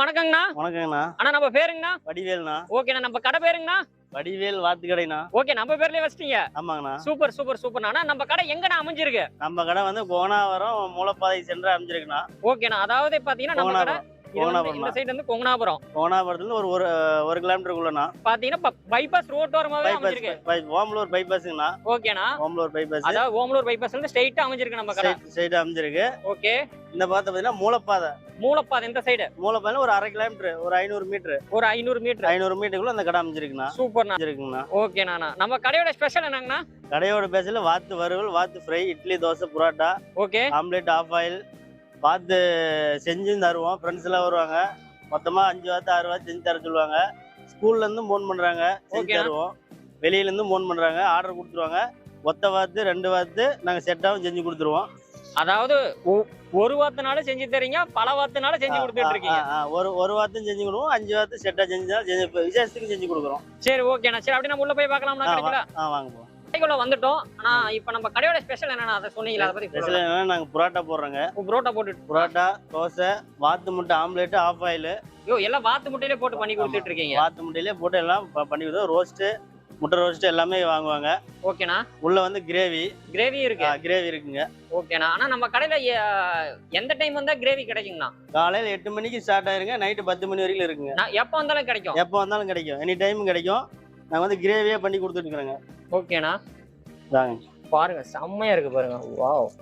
வணக்கங்கண்ணா. வணக்கங்கண்ணா. அண்ணா நம்ம பேருங்கண்ணா. வடிவேல்ண்ணா. ஓகேண்ணா நம்ம கடை பேருங்கண்ணா. வடிவேல் வாத்து கடைண்ணா ஓகே நம்ம பேர்லயே வச்சிட்டீங்க. ஆமாங்கண்ணா. சூப்பர் சூப்பர் சூப்பர் அண்ணா நம்ம கடை எங்கண்ணா அமைஞ்சிருக்கு? நம்ம கடை வந்து கோனாவரம் மூலப்பாதை சென்று அமைஞ்சிருக்குண்ணா. ஓகேண்ணா. அதாவது பாத்தீங்கன்னா நம்ம கடை கோனாபுரம் இது வந்து இந்த சைடு வந்து கொங்கனாபுரம். கோனாபுரத்துல ஒரு ஒரு ஒரு கிலோமீட்டருக்குள்ளண்ணா பாத்தீங்கன்னா பைபாஸ் ரோட்டோரமாவே அமைஞ்சிருக்கு. ஓமலூர் பைபாஸுங்கண்ணா ஓகேண்ணா. ஓமலூர் பைபாஸ் அதாவது ஓமலூர் பைபாஸ்ல இருந்து ஸ்ட்ரைட்டா அமைஞ்சிருக்கு நம்ம கடை. சைடு அமைஞ்சிருக்கு. ஓகே. இந்த பார்த்து பார்த்தீங்கன்னா மூலப்பாதை. மூலப்பாதை இந்த சைடு மூலப்பாதையில ஒரு அரை கிலோமீட்டர் ஒரு ஐநூறு மீட்டர் ஒரு ஐநூறு மீட்டர் ஐநூறு மீட்டருக்குள்ள அந்த கடை அமைஞ்சிருக்குண்ணா. சூப்பர்ண்ணா. அமைஞ்சிருக்குங்கண்ணா. ஓகேண்ணா நம்ம கடையோட ஸ்பெஷல் என்னங்கண்ணா? கடையோட பேசல வாத்து வறுவல் வாத்து fry idli dosa parotta okay. Omelette half boil வாத்து செஞ்சும் தருவோம். ஃப்ரெண்ட்ஸ் எல்லாம் வருவாங்க. மொத்தமா அஞ்சு வாத்து ஆறு வாத்து செஞ்சு தர சொல்லுவாங்க. ஸ்கூல்ல இருந்து ஃபோன் பண்றாங்க. செஞ்சு. தருவோம். வெளியில இருந்து ஃபோன் பண்றாங்க. ஆர்டர் கொடுத்துருவாங்க. ஒத்த வாத்து ரெண்டு வாத்து நாங்க செட்டாவும் செஞ்சு கொடுத்துருவோம். அதாவது ஒரு வாத்துனாலும் செஞ்சு தரீங்க பல வாத்துனாலும் செஞ்சு கொடுத்துட்டு இருக்கீங்க. ஒரு ஒரு வாத்தும் செஞ்சு கொடுவோம். அஞ்சு வாத்து செட்டா செஞ்சு செஞ்சு விசேஷத்துக்கு செஞ்சு கொடுக்குறோம். சரி ஓகேண்ணா சரி அப்படி நம்ம உள்ள போய் பார்க்கலாம்னா ஆ, வாங்க கடைக்குள்ள வந்துட்டோம். ஆனா இப்ப நம்ம கடையோட ஸ்பெஷல் என்னன்னா அதை சொன்னீங்களா? அதை பத்தி ஸ்பெஷல் என்னன்னா நாங்க புரோட்டா போடுறோங்க. புரோட்டா போட்டு புரோட்டா தோசை வாத்து முட்டை ஆம்லேட் ஆஃப் ஆயில் ஐயோ எல்லாம் வாத்து முட்டையிலே போட்டு பண்ணி கொடுத்துட்டு இருக்கீங்க. வாத்து முட்டையிலே போட்டு எல்லாம் பண்ணி கொடுத்தோம் ரோஸ்ட்டு முட்டை ரோஸ்ட்டு எல்லாமே வாங்குவாங்க. ஓகேண்ணா. உள்ள வந்து கிரேவி கிரேவி இருக்கு. கிரேவி இருக்குங்க. ஓகேண்ணா. ஆனா நம்ம கடையில எந்த டைம் வந்தா கிரேவி கிடைக்குங்கண்ணா? காலையில எட்டு மணிக்கு ஸ்டார்ட் ஆயிருங்க நைட்டு பத்து மணி வரைக்கும் இருக்குங்க. எப்ப வந்தாலும் கிடைக்கும்? எப்போ வந்தாலும் கிடைக்கும். எனி டைம் கிடைக்கும். நாங்கள் வந்து கிரேவியே பண்ணி கொடுத்துட்டு இருக்கிறோங்க ஓகேண்ணா. தாங்க பாருங்க செம்மையா இருக்கு பாருங்க. வாவ்.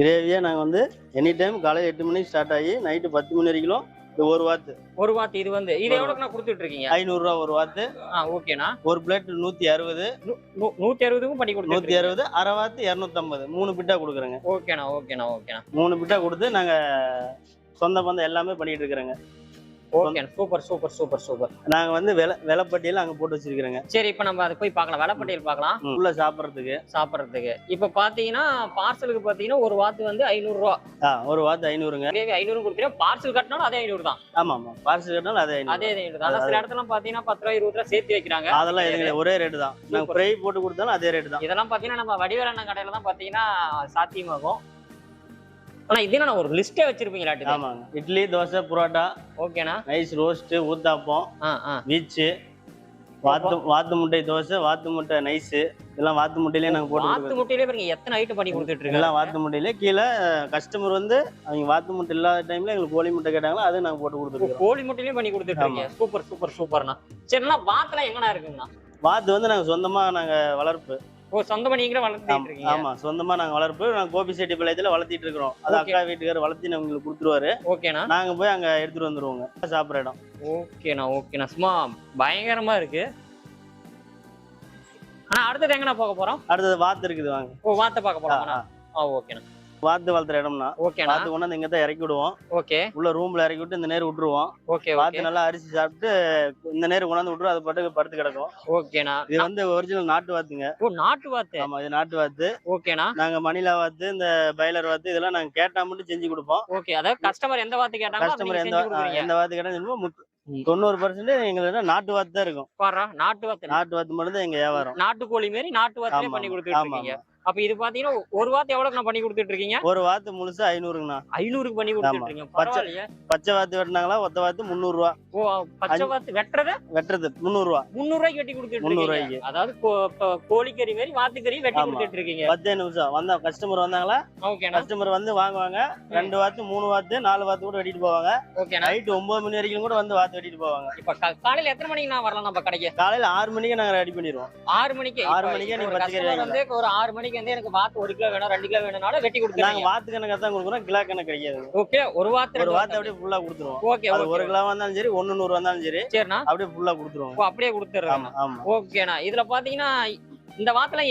கிரேவியே நாங்கள் வந்து எனி டைம் காலையில் எட்டு மணிக்கு ஸ்டார்ட் ஆகி நைட்டு பத்து மணி வரைக்கும் இது ஒரு வாத்து. ஒரு வாத்து இது வந்து. இது எவ்வளவுக்கு நான் கொடுத்துட்டு இருக்கீங்க ஐநூறுரூவா ஒரு வாத்து. ஆ ஓகேண்ணா. ஒரு பிளேட் நூற்றி அறுபது. நூ- நூத்தி அறுபதுக்கும் பண்ணி நூற்றி கொடுத்துட்டு அறுபது அரை வாத்து இரநூத்தம்பது. மூணு பிட்டா கொடுக்குறோங்க. ஓகேண்ணா ஓகேண்ணா ஓகேண்ணா. மூணு பிட்டா கொடுத்து நாங்கள் சொந்த பந்தம் எல்லாமே பண்ணிட்டு இருக்கிறோங்க. Okay super super super super நாங்கள் வந்து விலை விலைப்பட்டியல் அங்கே போட்டு வச்சிருக்கிறோங்க. சரி இப்போ நம்ம அதை போய் பார்க்கலாம். வெள்ளப்பட்டியல் பார்க்கலாம். உள்ள சாப்பிட்றதுக்கு. சாப்பிட்றதுக்கு. இப்போ பார்த்தீங்கன்னா பார்சலுக்கு பார்த்தீங்கன்னா ஒரு வாத்து வந்து ஐநூறுரூவா. ஆ ஒரு வாத்து ஐநூறுங்க. ஐநூறு கொடுத்தீங்கன்னா பார்சல் கட்டினாலும் அதே ஐநூறு தான். ஆமாம் ஆமாம் பார்சல் கட்டினாலும் அதே ஐநூறு. அதே ஐநூறு தான். சில இடத்துல பார்த்தீங்கன்னா பத்து ரூபா இருபது ரூபா சேர்த்து வைக்கிறாங்க. அதெல்லாம் எதுங்க ஒரே ரேட்டு தான். நாங்கள். ஃப்ரை போட்டு கொடுத்தாலும் அதே ரேட்டு தான். இதெல்லாம் பார்த்தீங்கன்னா நம்ம வடிவேலண்ண கடையில தான் பார்த்தீங்கன்னா சாத்தியமாகும். ஆனா இது நான் ஒரு லிஸ்டே வச்சிருப்பீங்களாட்டு ஆமாங்க. இட்லி தோசை புரோட்டா ஓகேண்ணா. நைஸ் ரோஸ்ட்டு ஊத்தாப்பம் வீச்சு வாத்து வாத்து முட்டை தோசை வாத்து முட்டை நைஸு இதெல்லாம் வாத்து முட்டையிலே நாங்கள் போட்டு வாத்து முட்டையிலே பாருங்க எத்தனை ஐட்டம் பண்ணி கொடுத்துட்டு இருக்கீங்க. எல்லாம் வாத்து முட்டையிலே கீழே கஸ்டமர் வந்து அவங்க வாத்து முட்டை இல்லாத டைம்ல எங்களுக்கு கோழி முட்டை கேட்டாங்களோ அதை நாங்கள் போட்டு கொடுத்துருக்கோம் கோழி முட்டையிலையும் பண்ணி கொடுத்துட்டு இருக்கீங்க. சூப்பர் சூப்பர் சூப்பர்ண்ணா. சரிண்ணா வாத்துலாம் எங்கண்ணா இருக்குங்கண்ணா? வாத்து வந்து நாங்கள் சொந்தமாக நாங்கள் வளர்ப்பு. ஓ சொந்தமா நீங்களே வளர்த்துட்டு இருக்கீங்க? ஆமா சொந்தமா நாங்க வளர்ப்பு நாங்க கோபி செட்டி பாளையத்துல வளர்த்திட்டு இருக்கிறோம். அது. அக்கா வீட்டுக்காரர் வளர்த்தி உங்களுக்கு கொடுத்துருவாரு. ஓகேண்ணா நாங்க போய் அங்க எடுத்துட்டு வந்துருவோங்க சாப்பிட்ற இடம். ஓகேண்ணா ஓகேண்ணா சும்மா பயங்கரமா இருக்கு. ஆனா அடுத்தது எங்கண்ணா போக போறோம்? அடுத்தது வாத்து இருக்குது வாங்க. ஓ வாத்த பார்க்க போறோம்ண்ணா ஆ ஓகேண்ணா வாத்து வளர்த்துற இடம்னா ஓகேண்ணா வாத்து கொண்டாந்து இங்க தான் இறக்கி விடுவோம் ஓகே உள்ள ரூம்ல இறக்கி விட்டு இந்த நேரம் விட்டுருவோம். ஓகே ஓகே வாத்து நல்லா அரிசி சாப்பிட்டு இந்த நேரம் கொண்டாந்து விட்டுரும் அது பாட்டுக்கு படுத்து கிடக்கும். ஓகேண்ணா இது வந்து ஒரிஜினல் நாட்டு வாத்துங்க. ஓ நாட்டு வாத்து? ஆமா இது நாட்டு வாத்து. ஓகேண்ணா நாங்க மணிலா வாத்து இந்த பைலர் வாத்து இதெல்லாம் நாங்க கேட்டா மட்டும் செஞ்சு கொடுப்போம். ஓகே அதாவது கஸ்டமர் எந்த வாத்து கேட்டாங்களோ அதை கஸ்டமர் எந்த எந்த வாத்து கேட்டா ம். தொண்ணூறு பர்சன்ட் எங்களுக்கு நாட்டு வாத்து தான் இருக்கும். நாட்டு வாத்து. நாட்டு வாத்து மட்டும் தான் எங்க வியாபாரம். நாட்டுக்கோழி மாரி நாட்டு ஆமா, பண்ணி இருக்கீங்க. அப்ப இது பாத்தீங்கன்னா ஒரு வாத்து எவ்வளவுக்கு பண்ணி கொடுத்துட்டு இருக்கீங்க ஒரு வாத்து முழுசா ஐநூறுங்கண்ணா. ஐநூறுக்கு பண்ணி கொடுத்துட்டு இருக்கீங்க பச்சை- பரவாயில்லையே. பச்சை வாத்து வெட்டினாங்களா ஒத்த வாத்து முந்நூறு ரூபா ஓ பச்சை வாத்து வெட்டுறத? வெட்டுறது முந்நூறு ரூபா முந்நூறு ரூபாய்க்கு வெட்டி கொடுத்துட்டு முந்நூறு ரூபாய்க்கு அதாவது கோழிக்கறி மாதிரி வாத்துக்கறி வெட்டி. கொடுத்துட்டு இருக்கீங்க பத்தே நிமிஷம். வந்தா கஸ்டமர் வந்தாங்களா? ஓகேண்ணா. கஸ்டமர் வந்து வாங்குவாங்க. ரெண்டு வாத்து மூணு வாத்து நாலு வாத்து கூட வெட்டிட்டு போவாங்க. ஓகேண்ணா. நைட்டு ஒன்பது மணி வரைக்கும் கூட வந்து வாத்து வெட்டிட்டு போவாங்க. இப்ப காலையில எத்தனை மணிக்கு நான் வரலாம் நம்ம கடைக்கு? காலையில ஆறு மணிக்கு நாங்க ரெடி பண்ணிடுவோம். ஆறு மணிக்கு. ஆறு மணிக்கே நீங்க வந்து ஒரு ஆறு மணிக்கு வந்து எனக்கு வாத்து ஒரு கிலோ வேணும் ரெண்டு கிலோ வேணும்னாலும் வெட்டி நாங்க கொடுத்துருங்க வாத்து கணக்கா தான் கொடுக்குறோம் கிலோ கணக்கு கிடைக்காது. ஓகே ஒரு வாத்து ஒரு வாத்து அப்படியே ஃபுல்லா கொடுத்துருவோம். ஓகே ஒரு ஓகே. கிலோ வந்தாலும் சரி ஒண்ணு நூறு வந்தாலும் சரி சரிண்ணா. அப்படியே ஃபுல்லா கொடுத்துருவோம். அப்படியே ஆமா ஓகேண்ணா. இதுல பாத்தீங்கன்னா இந்த வாத்துல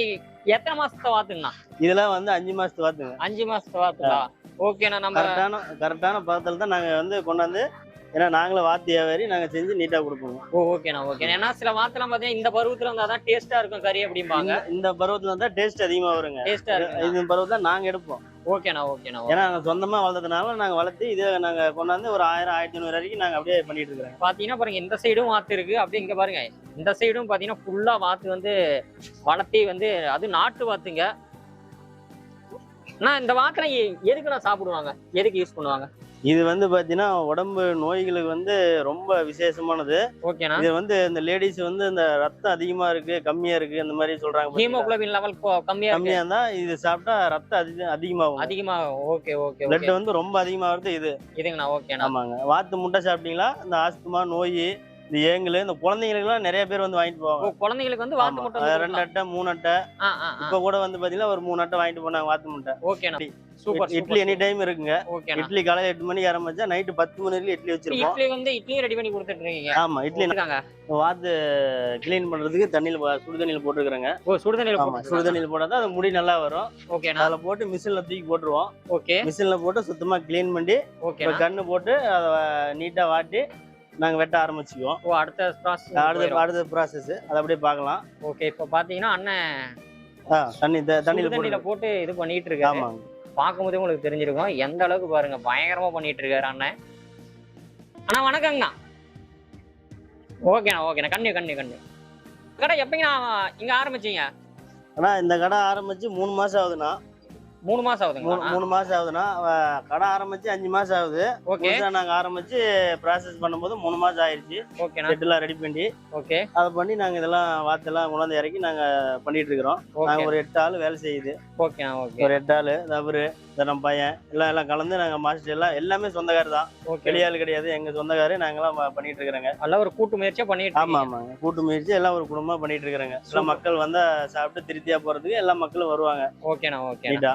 எத்தனை மாசத்தை வாத்துங்கண்ணா? இதெல்லாம் வந்து அஞ்சு மாசத்து வாத்துங்க. அஞ்சு மாசத்தை வாத்துங்களா? ஓகேண்ணா நம்ம கரெக்டான கரெக்டான பக்கத்துல தான் நாங்க வந்து கொண்டாந்து ஏன்னா நாங்களும் வாத்து வியாபாரி நாங்க செஞ்சு நீட்டா கொடுப்போம் ஓ ஓகேண்ணா ஓகே ஏன்னா சில வாத்தெல்லாம் பாத்தீங்கன்னா இந்த பருவத்துல இருந்தா தான் டேஸ்டா இருக்கும் கறி அப்படிம்பாங்க. இந்த- பருவத்துல தான் டேஸ்ட் அதிகமா வருங்க. டேஸ்டா இருக்கு இந்த பருவத்துல நாங்க எடுப்போம். ஓகேண்ணா ஓகேண்ணா ஏன்னா நாங்க சொந்தமா வளர்த்ததுனால நாங்க வளர்த்து இதை நாங்க கொண்டாந்து ஒரு ஆயிரம் ஆயிரத்தி ஐநூறு வரைக்கும் நாங்க அப்படியே பண்ணிட்டு இருக்கிறோம். பாத்தீங்கன்னா பாருங்க இந்த சைடும் வாத்து இருக்கு. அப்படியே இங்க பாருங்க. இந்த சைடும் பாத்தீங்கன்னா ஃபுல்லா வாத்து வந்து வளர்த்தி வந்து அது நாட்டு வாத்துங்க. நான் இந்த வாத்துல எதுக்கு நான் சாப்பிடுவாங்க? எதுக்கு யூஸ் பண்ணுவாங்க? இது வந்து பாத்தீங்கன்னா உடம்பு நோய்களுக்கு வந்து ரொம்ப விசேஷமானது. ஓகேண்ணா. இது வந்து இந்த லேடிஸ் வந்து இந்த ரத்தம் அதிகமா இருக்கு கம்மியா இருக்கு இந்த மாதிரி சொல்றாங்க? ஹீமோகுளோபின் லெவல் கம்மியா கம்மியா இருந்தா இது சாப்பிட்டா ரத்தம் அதிக அதிகமாகும். அதிகமா ஓகே ஓகே பிளட் வந்து ரொம்ப அதிகமாகிறது இது. இதுங்கண்ணா ஓகேண்ணா. ஆமாங்க. வாத்து முட்டை சாப்பிட்டீங்களா? இந்த ஆஸ்துமா நோய் இந்த ஏங்கல் இந்த குழந்தைங்களுக்குலாம் நிறைய பேர் வந்து வாங்கிட்டு போவாங்க. குழந்தைங்களுக்கு வந்து வாத்து. முட்டை ரெண்டு அட்டை மூணு அட்டை. இப்ப கூட வந்து பாத்தீங்கன்னா ஒரு மூணு அட்டை வாங்கிட்டு போனாங்க வாத்து முட்டை. ஓகேண்ணா. சூப்பர் இட்லி எனி டைம் இருக்குங்க. இட்லி காலையில எட்டு மணிக்கு ஆரம்பிச்சா நைட்டு பத்து மணி வரைக்கும் இட்லி வச்சிருப்போம். இட்லி வந்து இட்லியும் ரெடி பண்ணி கொடுத்துட்டு இருக்கீங்க. ஆமா இட்லி வாத்து கிளீன் பண்றதுக்கு தண்ணியில சுடு தண்ணியில போட்டுருக்குறேங்க ஓ சுடுதண்ணில ஆமா சுடு தண்ணியில போட்டா தான் அது முடி நல்லா வரும். ஓகேண்ணா அதுல போட்டு மிஷின்ல தூக்கி போட்டுருவோம். ஓகே மிஷின்ல போட்டு சுத்தமா க்ளீன் பண்ணி ஓகேண்ணா கண்ணு போட்டு அதை நீட்டா வாட்டி நாங்க வெட்ட ஆரம்பிச்சுக்குவோம். ஓ அடுத்த ப்ராசஸ் அடுத்த அடுத்த ப்ராசஸ் அதை அப்படியே பார்க்கலாம். ஓகே இப்போ பாத்தீங்கன்னா அண்ணன் தண்ணி தண்ணியில போட்டு இது பண்ணிட்டு இருக்காரு. ஆமாங்க. பார்க்கும்போதே உங்களுக்கு தெரிஞ்சிருக்கும். எந்த அளவுக்கு பாருங்க பயங்கரமா பண்ணிட்டு இருக்காரு அண்ணன் அண்ணா வணக்கங்கண்ணா. ஓகேண்ணா ஓகேண்ணா. கண்ணு கண்ணு கண்ணு கடை எப்பங்கண்ணா இங்க ஆரம்பிச்சீங்க? அண்ணா இந்த கடை ஆரம்பிச்சு மூணு மாசம் ஆகுதுண்ணா. மூணு மாசம் மூணு ஆகுதுங்களா? மூணு மாசம் அஹ் கடை ஆரம்பிச்சு அஞ்சு மாசம் ஆகுது. ஓகே. நாங்க ஆரம்பிச்சு ப்ராசஸ் பண்ணும்போது மூணு மாசம் ஆயிடுச்சு ஓகேண்ணா. செட்டெல்லாம் ரெடி பண்ணி. ஓகே. அதை பண்ணி நாங்க இதெல்லாம் வாத்தெல்லாம் கொண்டாந்து இறக்கி நாங்க பண்ணிட்டு இருக்கிறோம். நாங்க ஓகே ஒரு எட்டு ஆள் வேலை செய்யுது. ஓகே. ஒரு எட்டு ஆள் அவரு இந்த நம்ம பையன் எல்லாம் எல்லாம் கலந்து நாங்க மாஸ்டர் எல்லாம் எல்லாமே சொந்தக்காரர் தான். ஓகே வெளியாள் கிடையாது எங்க சொந்தக்காரு நாங்கெல்லாம் ப- பண்ணிட்டு இருக்கிறோங்க நல்ல ஒரு கூட்டு முயற்சியா பண்ணிட்டு ஆமா இருக்கீங்க. ஆமாங்க கூட்டு முயற்சி எல்லாம் ஒரு குடும்பமா பண்ணிட்டு இருக்கிறாங்க எல்லாம். மக்கள் வந்தா சாப்பிட்டு திருப்தியா போறதுக்கு எல்லா மக்களும் வருவாங்க. ஓகேண்ணா நீட்டா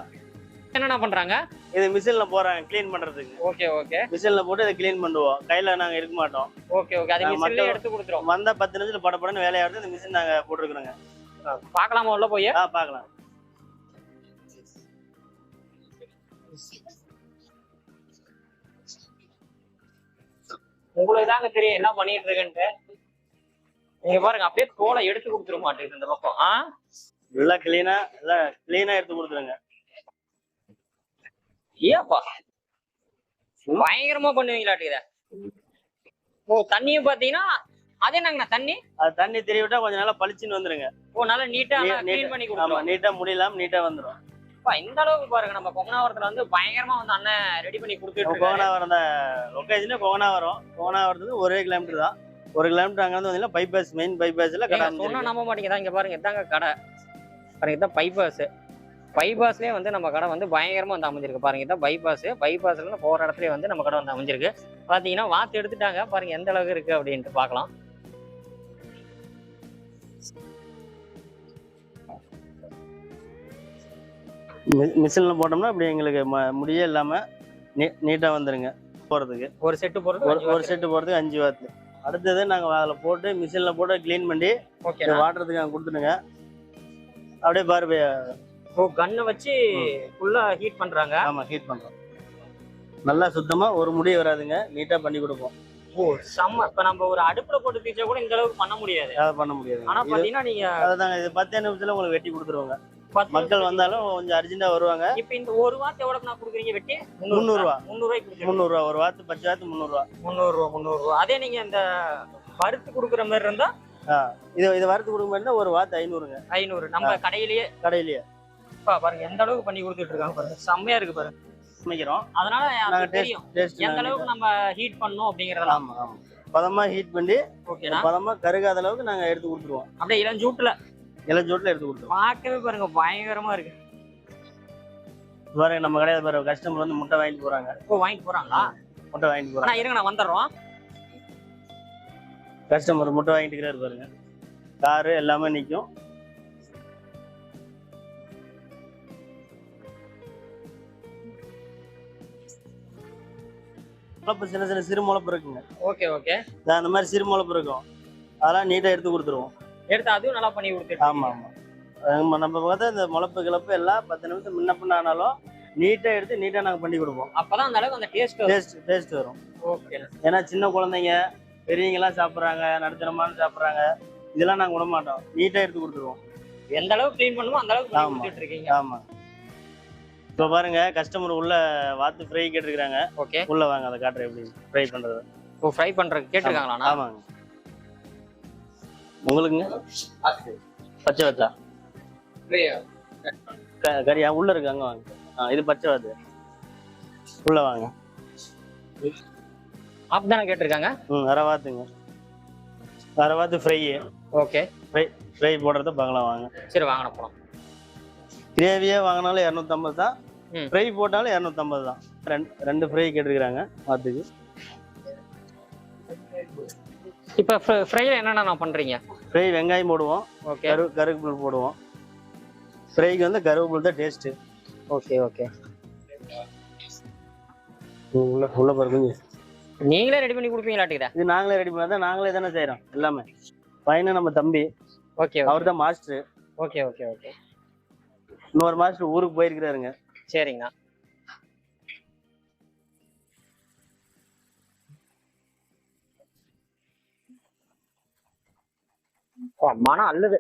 என்னண்ணா பண்றாங்க? இது மிஷின்ல போறாங்க க்ளீன் பண்றதுக்கு. ஓகே ஓகே மிஷின்ல போட்டு இதை க்ளீன் பண்ணுவோம். கையில நாங்க இருக்க மாட்டோம். ஓகே ஓகே அது மட்டும் எடுத்து கொடுத்துரும். வந்தா பத்து நிமிஷத்துல பட படன்னு வேலையாடுது இந்த மிஷின் நாங்க போட்டுருக்குறோங்க. பார்க்கலாமா உள்ள போய்? ஆ பாக்கலாம் உங்களுக்கு தாங்க தெரியும் என்ன பண்ணிட்டு இருக்கேன்ட்டு நீங்க பாருங்க அப்படியே தோலை எடுத்து கொடுத்துட மாட்டேங்குது இந்த பக்கம். ஆ? எல்லாம் கிளீனா எல்லாம் கிளீனா எடுத்து கொடுத்துருங்க. ஏப்பா? பயங்கரமா பண்ணுவீங்களாட்டுக்குத ஓ. தண்ணியும் பாத்தீங்கன்னா அது என்னங்கண்ணா தண்ணி? அது தண்ணி தெரிய விட்டா கொஞ்சம் நல்லா பளிச்சுன்னு வந்துருங்க. ஓ நல்லா நீட்டா க்ளீன் பண்ணி கொடுத்துருவோம் நீட்டா முடியலாம் நீட்டா வந்துரும். இந்த அளவுக்கு பாருங்க நம்ம கொங்கனாவரத்துல வந்து பயங்கரமா வந்து அண்ணன் ரெடி பண்ணி கொடுத்துட்டு இருக்காரு கோகனாவரம் அந்த லொக்கேஷன்ல கோகனாவரம் கோகனாவரத்துல ஒரே கிலோமீட்டர் தான். ஒரு கிலோமீட்டர் அங்க வந்து வந்தீங்கன்னா பைபாஸ் மெயின் பைபாஸ்ல கடை சொன்னா. நம்ப மாட்டீங்க. இங்க பாருங்க இதாங்க கடை. பாருங்க இதான் பைபாஸ் பைபாஸ்லயே வந்து நம்ம கடை வந்து பயங்கரமா வந்து அமைஞ்சிருக்கு. பாருங்க இதான் பைபாஸ் பைபாஸ்ல இருந்து போற இடத்துல வந்து நம்ம கடை வந்து அமைஞ்சிருக்கு. பாத்தீங்கன்னா வாத்து எடுத்துட்டாங்க. பாருங்க எந்த அளவுக்கு இருக்கு அப்படின்ட்டு பார்க்கலாம் மிஷின்ல போட்டோம்னா அப்படி எங்களுக்கு ம- முடியே இல்லாம நீ- நீட்டா வந்துருங்க போறதுக்கு. ஒரு செட்டு போறது ஒரு ஒரு செட்டு போறதுக்கு அஞ்சு வாத்து. அடுத்தது நாங்க அதுல போட்டு மிஷின்ல போட்டு க்ளீன் பண்ணி ஓகே வாட்டுறதுக்கு நாங்க கொடுத்துடுங்க. அப்படியே பாரு ஓ கண்ணை வச்சு ஃபுல்லா ஹீட் பண்றாங்க? ஆமா ஹீட் பண்றோம். நல்லா சுத்தமா ஒரு முடி வராதுங்க. நீட்டா பண்ணி கொடுப்போம். ஓ செம்ம. இப்ப நம்ம ஒரு அடுப்புல போட்டு தீச்சா கூட இந்த அளவுக்கு பண்ண முடியாது. அதை பண்ண முடியாது. ஆனா இது பாத்தீங்கன்னா நீங்க அதுதாங்க இது பத்தே நிமிஷத்துல உங்களுக்கு வெட்டி கொடுத்துருவாங்க. மக்கள் வந்தாலும் கொஞ்சம் அர்ஜென்ட்டா வருவாங்க. இப்ப இந்த ஒரு வாத்து எவ்வளவு நான் குடுக்குறீங்க வெட்டி? முந்நூறு ரூபா. முந்நூறு கொடுக்குறீங்க. ரூபா ஒரு வாத்து பச்சை வாத்து முந்நூறு ரூபா. முந்நூறு ரூபா முந்நூறு ரூபா. அதே நீங்க இந்த வறுத்து குடுக்குற மாதிரி இருந்தா இது இது வறுத்து கொடுக்க மாதிரி ஒரு வாத்து ஐநூறுங்க. ஐநூறு. நம்ம கடையிலேயே கடையிலேயே. பா, பாருங்க எந்த அளவுக்கு பண்ணி கொடுத்துட்டு இருக்காங்க பாருங்க. செம்மையா இருக்கு பாருங்க. சமைக்கிறோம். அதனால தெரியும். எந்த அளவுக்கு நம்ம ஹீட் பண்ணோம் அப்படிங்கறதெல்லாம் ஆமா ஆமா. பதமா ஹீட் பண்ணி பதமா கருகாத அளவுக்கு நாங்க எடுத்து கொடுத்துருவோம். அப்படியே இளஞ்சூட்டுல. இளஞ்சோட்டில் எடுத்து கொடுத்துருவோம் பார்க்கவே பாருங்க பயங்கரமா இருக்கு. பாருங்க நம்ம கடையில பாருங்க கஸ்டமர் வந்து முட்டை வாங்கிட்டு போறாங்க. இப்போ வாங்கிட்டு போறாங்களா? முட்டை வாங்கிட்டு போறாங்க. இருங்க நான் வந்துடுறோம். கஸ்டமர் முட்டை வாங்கிட்டு இருக்கிறாரு பாருங்க. காரு எல்லாமே நிக்கும். முளப்பு சின்ன சின்ன சிறு முளப்பு இருக்குங்க. Okay okay. அந்த மாதிரி சிறு முளப்பு இருக்கும். அதெல்லாம் நீட்டா எடுத்து கொடுத்துருவோம். எடுத்து அதுவும் நல்லா பண்ணி கொடுத்துட்டு ஆமா ஆமா. நம்ம பார்த்தா இந்த முளப்பு கிளப்பு எல்லாம் பத்து நிமிஷம் முன்ன பின்ன ஆனாலும் நீட்டா எடுத்து நீட்டா நாங்க பண்ணி கொடுப்போம். அப்பதான் அந்த அளவுக்கு அந்த டேஸ்ட் டேஸ்ட் டேஸ்ட் வரும். ஓகே ஏன்னா சின்ன குழந்தைங்க பெரியவங்க எல்லாம் சாப்பிடுறாங்க நடுத்தரமான சாப்பிடுறாங்க இதெல்லாம் நாங்க விட மாட்டோம். நீட்டா எடுத்து கொடுத்துருவோம். எந்த அளவுக்கு க்ளீன் பண்ணுமோ அந்த அளவுக்கு ஆமா. இருக்கீங்க ஆமா. இப்போ பாருங்க கஸ்டமர் உள்ள வாத்து ஃப்ரை கேட்டிருக்காங்க ஓகே உள்ள வாங்க அதை காட்டுறேன் எப்படி ஃப்ரை பண்றது. இப்போ ஃப்ரை பண்றதுக்கு கேட்டிருக்காங்களா ஆமாங்க. உங்களுக்குங்க? பச்சை வச்சா க- கறியா? உள்ள இருக்கு அங்க வாங்க. ஆ இது பச்சை வாத்து உள்ள வாங்க. ஆப் தானே கேட்டிருக்காங்க? ம் அரவாத்துங்க அரவாத்து ஃப்ரை ஓகே. ஃப்ரை போடுறத பார்க்கலாம் வாங்க. சரி வாங்கின போலாம். கிரேவியே வாங்கினாலும் இரநூத்தம்பது தான். ஃப்ரை போட்டாலும் இரநூத்தம்பது தான். ரெண்டு ரெண்டு ஃப்ரை கேட்டிருக்கிறாங்க வாத்துக்கு இப்போ ஃப்ரைல என்னென்ன பண்றீங்க? ஃப்ரை வெங்காயம் போடுவோம். ஓகே கரு கருவேப்பிலை போடுவோம். ஃப்ரைக்கு வந்து கருவேப்பிலை தான் டேஸ்ட்டு ஓகே ஓகே உள்ள உள்ள பாருங்க. நீங்களே ரெடி பண்ணி கொடுப்பீங்களாட்டுக்குதா இது? நாங்களே ரெடி பண்ணா நாங்களே தானே செய்கிறோம் எல்லாமே. பையனை நம்ம தம்பி. ஓகே அவர் தான் மாஸ்டர் ஓகே ஓகே ஓகே இன்னொரு மாஸ்டர் ஊருக்கு போயிருக்கிறாருங்க. சரிங்கண்ணா. மனம் அல்லது.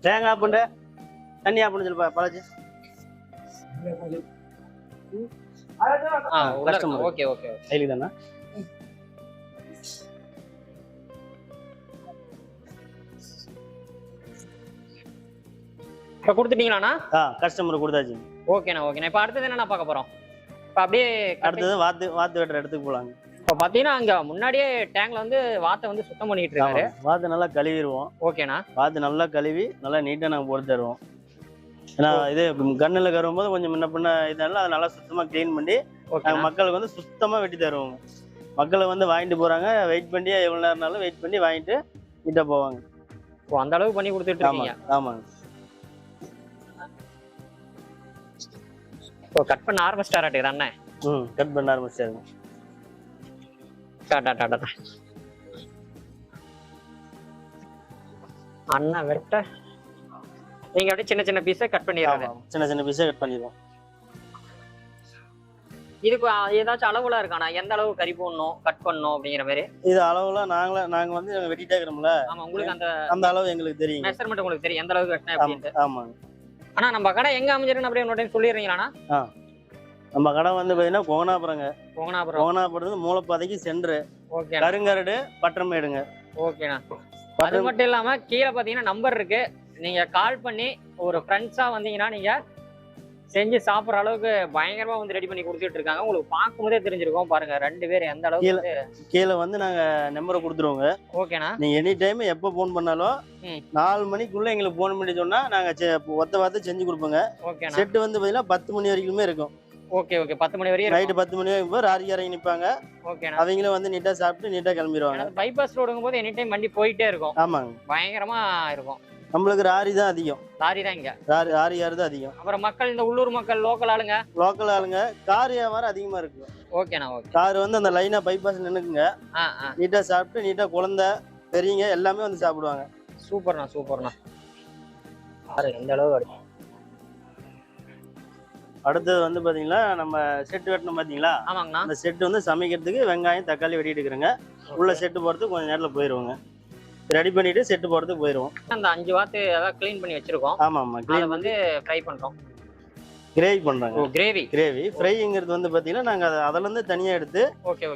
தேங்காய் புண்டு தண்ணி ஆப்புன்னு சொல்லி பழச்சு Customer. ஓகே ஓகே கைலி தானே இப்போ கொடுத்துட்டீங்களாண்ணா? ஆ கஸ்டமர் கொடுத்தாச்சு. ஓகேண்ணா ஓகேண்ணா. இப்போ அடுத்தது என்னண்ணா பார்க்க போறோம்? இப்போ அப்படியே அடுத்தது வாத்து வாத்து வெட்டுற இடத்துக்கு போகலாங்க இப்போ பார்த்தீங்கன்னா அங்க முன்னாடியே டேங்க்ல வந்து வாத்தை வந்து சுத்தம் பண்ணிட்டு இருக்காரு. வாத்து நல்லா கழுவிடுவோம். ஓகேண்ணா. வாத்து நல்லா கழுவி நல்லா நீட்டாக நாங்கள் போட்டு தருவோம். ஏன்னா இது கண்ணில் கருவும் போது கொஞ்சம் முன்ன பின்ன இதெல்லாம் அதை நல்லா சுத்தமாக க்ளீன் பண்ணி நாங்கள் மக்களுக்கு வந்து சுத்தமாக வெட்டி தருவோங்க மக்களை வந்து வாங்கிட்டு போகிறாங்க வெயிட் பண்ணி எவ்வளோ நேரம்னாலும் வெயிட் பண்ணி வாங்கிட்டு நீட்டாக போவாங்க. ஓ அந்த அளவுக்கு பண்ணி கொடுத்துட்டு இருக்கீங்க? ஆமாங்க இப்போ கட் பண்ண ஆரம்பிச்சிட்டாராட்டு அண்ணன்? ம் கட் பண்ண ஆரம்பிச்சாருங்க டாடா டாடா. அண்ணா வெட்ட. நீங்க அப்படியே சின்ன சின்ன பீஸை கட் ஆமாம் சின்ன சின்ன பீஸாக கட் பண்ணிடுவோம். இதுக்கு ஏதாச்சும் அளவுல இருக்காண்ணா எந்த அளவு கறி போடணும் கட் பண்ணணும் அப்படிங்கிற மாதிரி? இது அளவுலாம் நாங்களே நாங்கள் வந்து நாங்கள் வெட்டிட்டே இருக்கிறோம்ல. ஆமா உங்களுக்கு அந்த அந்த அளவு எங்களுக்கு தெரியுங்க மெஷர்மெண்ட் உங்களுக்கு தெரியும் எந்த அளவுக்கு வெட்டினேன் அப்படின்ட்டு ஆமாங்க. ஆனா நம்ம கடை எங்க அமைஞ்சிருக்குன்னு அப்படியே இன்னொரு டைம் சொல்லிடுறீங்களாண்ணா நம்ம கடை வந்து பார்த்தீங்கன்னா கோகனாபுரங்க. போகனாபுரம் கோகனாபுரத்து மூலப்பாதைக்கு சென்று ஓகே கருங்கரடு பட்டரமேடுங்க ஓகேண்ணா. அது மட்டும் இல்லாம கீழே பாத்தீங்கன்னா நம்பர் இருக்கு. நீங்க கால் பண்ணி ஒரு ஃப்ரெண்ட்ஸா வந்தீங்கன்னா நீங்க செஞ்சு சாப்பிடுற அளவுக்கு பயங்கரமா வந்து ரெடி பண்ணி கொடுத்துட்டு இருக்காங்க. உங்களுக்கு பார்க்கும்போதே தெரிஞ்சிருக்கும். பாருங்க ரெண்டு பேர் எந்த அளவுக்கு கீழே. வந்து நாங்கள் நம்பரை கொடுத்துருவோங்க. ஓகேண்ணா நீங்கள் எனி டைம் எப்போ ஃபோன் பண்ணாலும். நாலு மணிக்குள்ளே எங்களுக்கு ஃபோன் பண்ணி சொன்னால் நாங்கள் ஒத்த வார்த்தை செஞ்சு கொடுப்போங்க. ஓகேண்ணா செட்டு வந்து பார்த்தீங்கன்னா பத்து மணி வரைக்குமே இருக்கும். ஓகே ஓகே பத்து மணி வரையும் நைட்டு பத்து மணி வரைக்கும் போய் ராரி இறங்கி நிற்பாங்க ஓகேண்ணா அவங்களும் வந்து நீட்டாக சாப்பிட்டு நீட்டாக கிளம்பிடுவாங்க. பைபாஸ் ரோடுங்கும் போது எனி டைம் வண்டி போயிட்டே இருக்கும். ஆமாங்க. பயங்கரமா இருக்கும். நம்மளுக்கு ராரி தான் அதிகம். லாரி தான் இங்க. ராரி ராரி யாரு தான் அதிகம். அப்புறம் மக்கள் இந்த உள்ளூர் மக்கள் லோக்கல் ஆளுங்க? லோக்கல் ஆளுங்க கார் வியாபாரம் அதிகமாக இருக்கு. ஓகேண்ணா ஓகே கார் வந்து அந்த லைனாக பைபாஸ் நின்றுக்குங்க ஆ ஆ. நீட்டாக சாப்பிட்டு நீட்டாக குழந்தை பெரியவங்க எல்லாமே வந்து சாப்பிடுவாங்க. சூப்பர்ண்ணா சூப்பர்ண்ணா பாரு எந்த அளவு இருக்கு அடுத்தது வந்து பார்த்தீங்கன்னா நம்ம செட்டு வெட்டணும் பார்த்தீங்களா ஆமாங்கண்ணா. அந்த செட்டு வந்து சமைக்கிறதுக்கு வெங்காயம் தக்காளி வெட்டிட்டு இருக்கிறேங்க. உள்ள செட்டு போகிறதுக்கு கொஞ்சம் நேரத்தில் போயிடுவோங்க ரெடி பண்ணிட்டு செட்டு போகிறதுக்கு போயிடுவோம் அந்த அஞ்சு வாத்து அதான் க்ளீன் பண்ணி வச்சிருக்கோம். ஆமாம் ஆமாம் க்ளீன் வந்து ஃப்ரை பண்றோம். கிரேவி பண்ணுறாங்க கிரேவி கிரேவி ஃப்ரைங்கிறது வந்து பார்த்தீங்கன்னா நாங்கள் அதை அதுலேருந்து தனியாக எடுத்து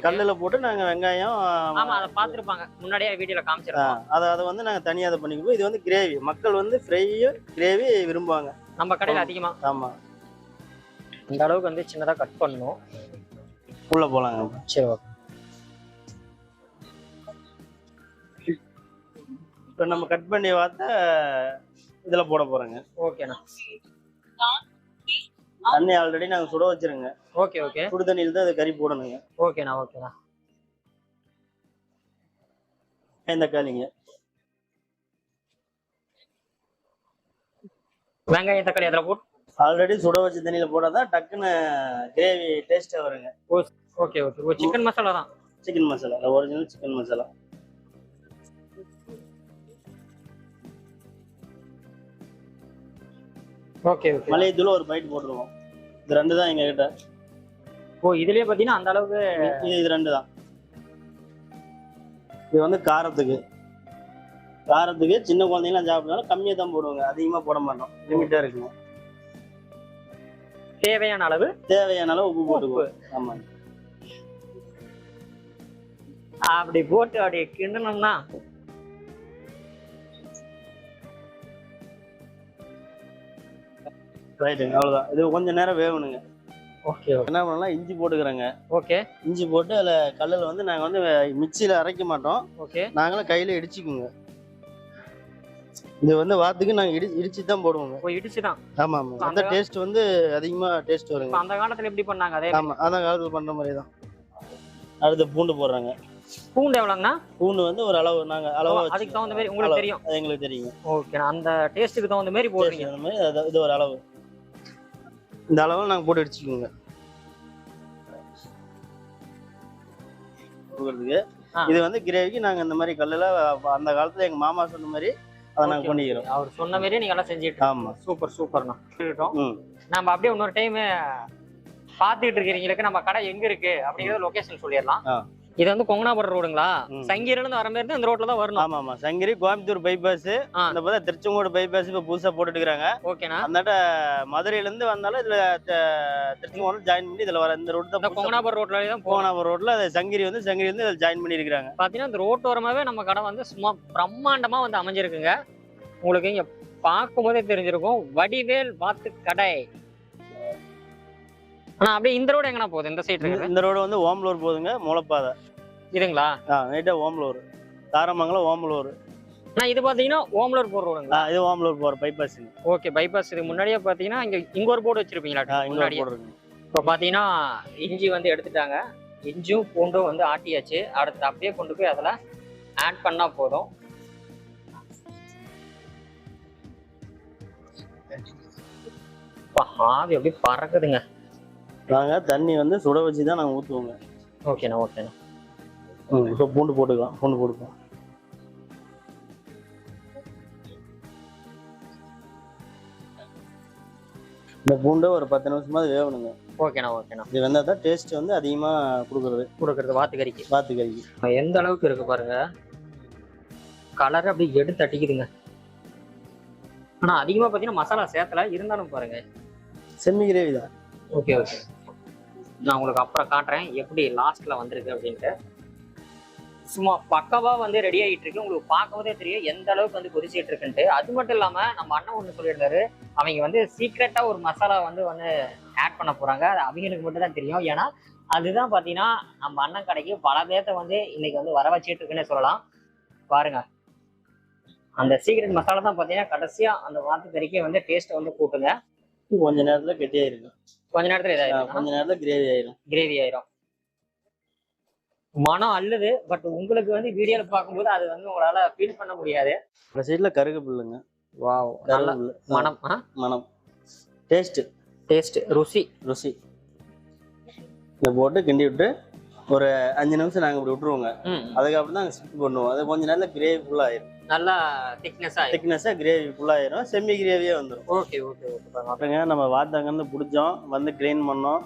கல்லில் போட்டு நாங்கள் வெங்காயம் ஆமா அதை பார்த்திருப்பாங்க. முன்னாடியே வீடியோல ஆ, காமிச்சிருக்கோம் அதை அதை வந்து நாங்கள் தனியாக அதை பண்ணிக்குவோம். இது வந்து கிரேவி மக்கள் வந்து ஃப்ரையும் கிரேவி விரும்புவாங்க. நம்ம கடையில அதிகமா. ஆமாம் இந்த அளவுக்கு வந்து சின்னதா கட் பண்ணணும். உள்ளே போகலாங்க சரி ஓகே. இப்போ நம்ம கட் பண்ணி பார்த்த இதில் போட போகிறோங்க ஓகேண்ணா தண்ணி ஆல்ரெடி நாங்கள் சுட வச்சிருங்க. ஓகே ஓகே சுடு தண்ணியில் தான் அது கறி போடணுங்க. ஓகேண்ணா ஓகேண்ணா காலிங்க வெங்காயம் தக்காளி அதில் போட்டு. ஆல்ரெடி சுட வச்ச தண்ணியில் போட்டால் தான் டக்குன்னு கிரேவி டேஸ்ட்டாக வருங்க. Okay okay oh chicken masala தான். Chicken masala original chicken masala okay okay மலையத்தூள் ஒரு பைட் போட்டுருவோம் இது ரெண்டு தான் எங்ககிட்ட. ஓ இதுலயே பாத்தீங்கன்னா அந்த அளவுக்கு இது இது ரெண்டு தான். இது வந்து காரத்துக்கு. காரத்துக்கு சின்ன குழந்தைங்களாம் சாப்பிட்டாலும் கம்மியாக தான் போடுவாங்க. அதிகமாக போட மாட்டோம். லிமிட்டாக இருக்குங்க. தேவையான அளவு தேவையான அளவு உப்பு போட்டுக்குவோம். ஆமாம் அப்படி போட்டு அப்படி கிண்டணும்னா ரைட்டுங்க அவ்வளோதான் இது கொஞ்சம் நேரம் வேகணுங்க. ஓகே என்ன பண்ணலாம்? இஞ்சி போட்டுக்கிறோங்க. ஓகே இஞ்சி போட்டு அதில் கல்லில் வந்து நாங்கள் வந்து மிக்சியில் அரைக்க மாட்டோம். ஓகே நாங்களும் கையில் இடிச்சுக்குங்க. இது வந்து வாத்துக்கு நாங்கள் இடி இடிச்சு தான் போடுவோங்க. போய் இடிச்சுதான். ஆமாம். ஆமாம் அந்த அந்த டேஸ்ட் வந்து அதிகமாக டேஸ்ட் வருங்க. அந்த காலத்துல எப்படி பண்ணாங்க? அதே ஆமாம் அதான் காலத்தில் பண்ணுற மாதிரி தான் அடுத்து பூண்டு போடுறாங்க. பூண்டு எவ்வளோங்கண்ணா? பூண்டு வந்து ஒரு அளவு நாங்கள் அளவு அதுக்கு தகுந்த மாதிரி உங்களுக்கு தெரியும். அது எங்களுக்கு தெரியுங்க. ஓகே அந்த டேஸ்ட்டுக்கு தகுந்த மாதிரி போடுறீங்க. அந்த இது ஒரு அளவு. இந்த அளவு நாங்கள் போட்டு அடிச்சுக்கோங்க கொடுக்கறதுக்கு. இது வந்து கிரேவிக்கு நாங்கள் இந்த மாதிரி கல்லில் அந்த காலத்தில் எங்கள் மாமா சொன்ன மாதிரி அதை நாங்கள் Okay, பண்ணிக்கிறோம். அவர் சொன்ன மாதிரியே நீங்க எல்லாம் செஞ்சுட்டு ஆமா. சூப்பர் சூப்பர்ண்ணா நம்ம அப்படியே இன்னொரு டைம் பாத்துக்கிட்டு இருக்கிறீங்களுக்கு நம்ம கடை எங்க இருக்கு அப்படிங்கறது லொகேஷன் சொல்லிடலாம். இது வந்து கொங்கனாபுரம் ரோடுங்களா ம். சங்கீரில இருந்து வர மாதிரி இந்த ரோட்ல தான் வரணும். ஆமா ஆமா. சங்ககிரி கோயம்புத்தூர் பைபாஸ் ஆ. இந்த பார்த்தா திருச்செங்கோடு பைபாஸ் இப்போ புதுசா போட்டுட்டு இருக்காங்க ஓகேண்ணா. அந்தாட்ட மதுரையில இருந்து வந்தாலும் இதுல திருச்செங்கோடு ஜாயின் பண்ணி இதுல வர இந்த ரோடு தான் கொங்கனாபுரம் ரோட்ல தான் போகணும். போனாபுரம் ரோட்ல அது சங்ககிரி வந்து சங்ககிரி வந்து ஜாயின் பண்ணி இருக்காங்க பாத்தீங்கன்னா இந்த ரோட்டோரமாவே நம்ம கடை வந்து சும்மா பிரம்மாண்டமா வந்து அமைஞ்சிருக்குங்க. உங்களுக்கு இங்க பார்க்கும் போதே தெரிஞ்சிருக்கும். வடிவேல் வாத்து கடை ஆனா அப்படியே இந்த ரோடு எங்கண்ணா போகுது? இந்த சைடு இந்த ரோடு வந்து ஓமலூர் போகுதுங்க முளைப்பாதை இதுங்களா? ஆ நைட்டா ஓமலூர் தாரமங்கலம் ஓமலூர் ஆனா இது பாத்தீங்கன்னா ஓமலூர் போர் ரோடுங்களா? இது ஓமலூர் போற பைபாஸ் ஓகே பைபாஸ் இதுக்கு முன்னாடியே பாத்தீங்கன்னா இங்க இங்க ஒரு போர்டு வச்சிருப்பீங்களா? போடுறோங்க இப்போ பார்த்தீங்கன்னா இஞ்சி வந்து எடுத்துட்டாங்க. இஞ்சும் பூண்டும் வந்து ஆட்டியாச்சு. அடுத்து அப்படியே கொண்டு போய் அதில் ஆட் பண்ணா போதும். அப்பா, ஆவி அப்படியே பறக்குதுங்க. நாங்க தண்ணி வந்து சுட வச்சு தான் நாங்க ஊத்துவோங்க. ஓகேண்ணா ஓகேண்ணா இப்போ பூண்டு போட்டுக்கலாம் பூண்டு போட்டுக்கலாம். இந்த பூண்டு ஒரு பத்து நிமிஷமாவது வேகணுங்க ஓகேண்ணா ஓகேண்ணா இது வந்தால் தான் டேஸ்ட் வந்து அதிகமாக கொடுக்குறது. கொடுக்கறது வாத்து கறிக்கு. வாத்து கறிக்கு. எந்த அளவுக்கு இருக்கு பாருங்க? கலர் அப்படி எடுத்து அடிக்குதுங்க ஆனா அதிகமா பார்த்தீங்கன்னா மசாலா சேர்த்தல இருந்தாலும் பாருங்க. செம்மி கிரேவி தான். ஓகே ஓகே நான் உங்களுக்கு அப்புறம் காட்டுறேன். எப்படி லாஸ்ட்ல வந்திருக்கு அப்படின்ட்டு. சும்மா பக்கவா வந்து ரெடி ஆகிட்டு இருக்கு. உங்களுக்கு பார்க்கும்போதே தெரியும் எந்த அளவுக்கு வந்து கொதிச்சிட்டு இருக்குன்ட்டு. அது மட்டும் இல்லாம நம்ம அண்ணன் ஒன்று சொல்லியிருந்தாரு. அவங்க வந்து சீக்ரெட்டா ஒரு மசாலா வந்து வந்து ஆட் பண்ண போறாங்க. அது அவங்களுக்கு மட்டும் தான் தெரியும். ஏன்னா அதுதான் பாத்தீங்கன்னா நம்ம அண்ணன் கடைக்கு பல பேர்த்த வந்து இன்னைக்கு வந்து வர வச்சிட்டு இருக்குன்னே சொல்லலாம். பாருங்க. அந்த சீக்ரெட் மசாலா தான் பாத்தீங்கன்னா கடைசியா அந்த வாத்து கறிக்கே வந்து டேஸ்ட்டை வந்து கூட்டுங்க. கொஞ்ச நேரத்தில் கெட்டியாயிருக்கும் கொஞ்ச நேரத்துல இதாயிரும். கொஞ்ச நேரத்தில் கிரேவி ஆயிரும். கிரேவி ஆயிரும். மனம் அள்ளுது பட் உங்களுக்கு வந்து வீடியோல பார்க்கும்போது அது வந்து உங்களால ஃபீல் பண்ண முடியாது. இந்த சைடில் கருகு புல்லுங்க. வாவ் நல்ல மனம் மனம். டேஸ்ட் டேஸ்ட் ருசி. ருசி. இதை போட்டு கிண்டி விட்டு ஒரு அஞ்சு நிமிஷம் நாங்கள் இப்படி விட்டுருவோங்க. அதுக்கப்புறம் தான் ஸ்கிப் பண்ணுவோம். அது கொஞ்ச நேரத்தில் கிரேவி ஃபுல்லாகிடும் நல்லா திக்னஸ் ஆயிரும். திக்னஸாக கிரேவி ஃபுல்லாகிடும் செம்மி கிரேவியே வந்துடும் ஓகே ஓகே ஓகே அப்புறங்க நம்ம வாத்தாங்கன்னு பிடிச்சோம். வந்து க்ளீன் பண்ணோம்.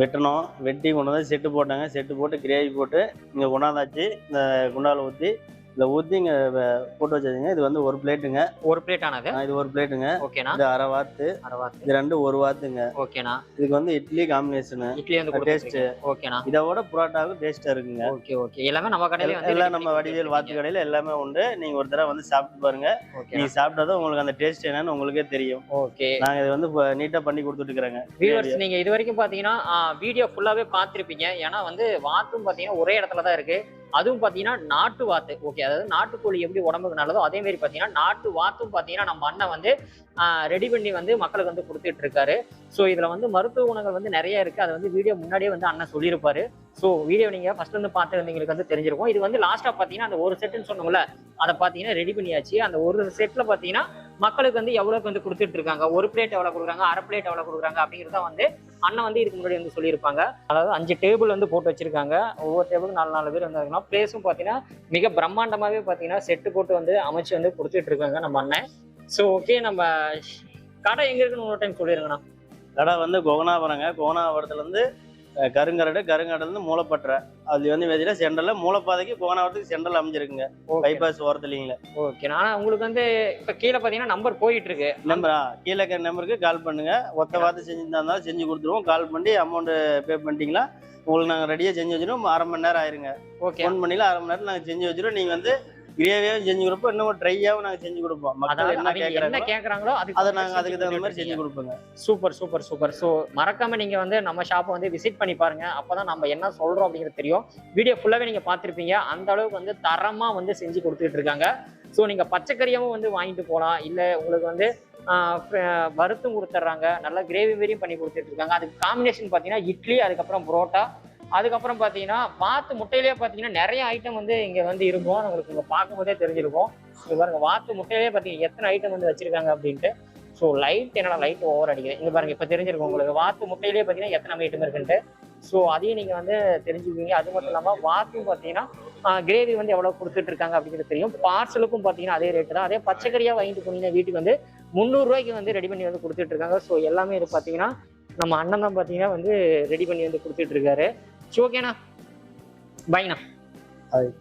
வெட்டணும். வெட்டி கொண்டு வந்து செட்டு போட்டாங்க. செட்டு போட்டு கிரேவி போட்டு இங்கே கொண்டாந்தாச்சு. இந்த குண்டாவில் ஊற்றி இதில் ஊற்றி இங்கே போட்டு வச்சதுங்க இது வந்து ஒரு பிளேட்டுங்க. ஒரு பிளேட் ஆனது இது ஒரு பிளேட்டுங்க. ஓகேண்ணா. இது அரை வாத்து. அரவாத்து இது ரெண்டு ஒரு வாத்துங்க. ஓகேண்ணா. இதுக்கு வந்து இட்லி காம்பினேஷனு இட்லி வந்து டேஸ்ட் ஓகேண்ணா. இதோட புரோட்டாவுக்கு டேஸ்டா இருக்குங்க. Okay okay. எல்லாமே நம்ம கடையில வந்து எல்லாம் நம்ம வடிவேல் வாத்து கடையில எல்லாமே உண்டு. நீங்க ஒரு தடவை வந்து சாப்பிட்டு பாருங்க. நீங்க சாப்பிட்டாதான் உங்களுக்கு அந்த டேஸ்ட் என்னன்னு உங்களுக்கே தெரியும். ஓகே. நாங்க இது வந்து நீட்டா பண்ணி கொடுத்துட்டு இருக்கிறோங்க. வியூவர்ஸ் நீங்க இது வரைக்கும் பாத்தீங்கன்னா வீடியோ ஃபுல்லாவே பார்த்திருப்பீங்க. ஏன்னா வந்து வாத்தும் பாத்தீங்கன்னா ஒரே இடத்துல தான் இருக்கு. அதுவும் பாத்தீங்கன்னா நாட்டு வாத்து. ஓகே அதாவது நாட்டுக்கோழி எப்படி உடம்புக்கு நல்லதோ அதே மாதிரி பாத்தீங்கன்னா நாட்டு வாத்தும் பாத்தீங்கன்னா நம்ம அண்ணன் வந்து ரெடி பண்ணி வந்து மக்களுக்கு வந்து கொடுத்துட்டு இருக்காரு. ஸோ இதுல வந்து மருத்துவ குணங்கள் வந்து நிறைய இருக்கு. அதை வந்து வீடியோ முன்னாடியே வந்து அண்ணன் சொல்லியிருப்பாரு. ஸோ வீடியோ நீங்கள் ஃபர்ஸ்ட் வந்து பார்த்துருந்தீங்களுக்கு வந்து தெரிஞ்சிருக்கும். இது வந்து லாஸ்ட்டாக பார்த்தீங்கன்னா அந்த ஒரு செட்டுன்னு சொன்னோம்ல அதை பார்த்தீங்கன்னா ரெடி பண்ணியாச்சு. அந்த ஒரு செட்டில் பார்த்தீங்கன்னா மக்களுக்கு வந்து எவ்வளோக்கு வந்து கொடுத்துட்டு இருக்காங்க? ஒரு பிளேட் எவ்வளோ கொடுக்குறாங்க? அரை பிளேட் எவ்வளோ கொடுக்குறாங்க? அப்படிங்கிறத வந்து அண்ணன் வந்து இதுக்கு முன்னாடி வந்து சொல்லியிருப்பாங்க. அதாவது அஞ்சு டேபிள் வந்து போட்டு வச்சிருக்காங்க. ஒவ்வொரு டேபிளும் நாலு நாலு பேர் வந்தாங்கன்னா பிளேஸும் பார்த்தீங்கன்னா மிக பிரம்மாண்டமாகவே பார்த்தீங்கன்னா செட்டு போட்டு வந்து அமைச்சு வந்து கொடுத்துட்டு இருக்காங்க நம்ம அண்ணன். ஸோ ஓகே நம்ம கடை எங்க இருக்குன்னு ஒரு டைம் சொல்லிருங்கண்ணா. கடை வந்து கோகனாபுரங்க. கோகனாபுரத்துல இருந்து கருங்கரடு வந்து மூலப்பற்றை அது வந்து வெதில சென்டர்ல மூலப்பாதைக்கு கோணாவரத்துக்கு சென்டர்ல அமைஞ்சிருக்குங்க. பைபாஸ் ஓரத்துலீங்களே. ஓகே. ஆனா உங்களுக்கு வந்து இப்ப கீழே பாத்தீங்கன்னா நம்பர் போயிட்டு இருக்கு நம்பரா? கீழே இருக்கிற நம்பருக்கு கால் பண்ணுங்க. ஒத்த வார்த்தை செஞ்சுருந்தா இருந்தாலும் செஞ்சு கொடுத்துருவோம். கால் பண்ணி அமௌண்ட் பே பண்ணிட்டீங்களா? உங்களுக்கு நாங்கள் ரெடியாக செஞ்சு வச்சிருவோம். அரை மணி நேரம் ஆயிருங்க. ஓகே. ஃபோன் பண்ணில அரை மணி நேரம் நாங்கள் செஞ்சு வச்சிருவோம். நீங்கள் வந்து கிரேவியாகவும் செஞ்சு கொடுப்போம் இன்னும் ட்ரையாகவும் நாங்கள் செஞ்சு கொடுப்போம். மக்கள் என்ன கேட்குறாங்களோ அதுக்கு அதை நாங்கள் அதுக்கு தகுந்த மாதிரி செஞ்சு கொடுப்போங்க. Super super super. ஸோ மறக்காம நீங்க வந்து நம்ம ஷாப்பை வந்து விசிட் பண்ணி பாருங்க. அப்பதான் நம்ம என்ன சொல்றோம் அப்படிங்கிறது தெரியும். வீடியோ ஃபுல்லாவே நீங்க பார்த்திருப்பீங்க. அந்த அளவுக்கு வந்து தரமா வந்து செஞ்சு கொடுத்துட்டு இருக்காங்க. ஸோ நீங்க பச்சைக்கறியாவும் வந்து வாங்கிட்டு போகலாம் இல்ல உங்களுக்கு வந்து வறுத்தும் கொடுத்துட்றாங்க. நல்லா கிரேவி மாரியும் பண்ணி கொடுத்துட்டு இருக்காங்க. அதுக்கு காம்பினேஷன் பார்த்தீங்கன்னா இட்லி அதுக்கப்புறம் புரோட்டா அதுக்கப்புறம் பார்த்தீங்கன்னா வாத்து முட்டையிலேயே பார்த்தீங்கன்னா நிறைய ஐட்டம் வந்து இங்கே வந்து இருக்கும். உங்களுக்கு இங்கே பார்க்கும்போதே தெரிஞ்சிருக்கும். இங்கே பாருங்கள் வாத்து முட்டையிலேயே பார்த்தீங்கன்னா எத்தனை ஐட்டம் வந்து வச்சிருக்காங்க அப்படின்ட்டு. ஸோ லைட் என்னடா லைட் ஓவர் அடிக்குது. இங்கே பாருங்கள் இப்போ தெரிஞ்சிருக்கும் உங்களுக்கு. வாத்து முட்டையிலேயே பார்த்தீங்கன்னா எத்தனை ஐட்டம் இருக்குன்ட்டு. ஸோ அதையும் நீங்கள் வந்து தெரிஞ்சுக்குவீங்க. அது மட்டும் இல்லாமல் வாத்தும் பார்த்தீங்கன்னா கிரேவி வந்து எவ்வளோ கொடுத்துட்டு இருக்காங்க அப்படிங்கிறது தெரியும். பார்சலுக்கும் பார்த்தீங்கன்னா அதே ரேட்டு தான். அதே பச்சைக்கறியாக வாங்கிட்டு போனீங்கன்னா வீட்டுக்கு வந்து முந்நூறுரூவாய்க்கு வந்து ரெடி பண்ணி வந்து கொடுத்துட்டு இருக்காங்க. ஸோ எல்லாமே இது பார்த்தீங்கன்னா நம்ம அண்ணன் தான் பார்த்தீங்கன்னா வந்து ரெடி பண்ணி வந்து கொடுத்துட்டு இருக்காரு. ஓகேண்ணா பாய்ண்ணா Bye.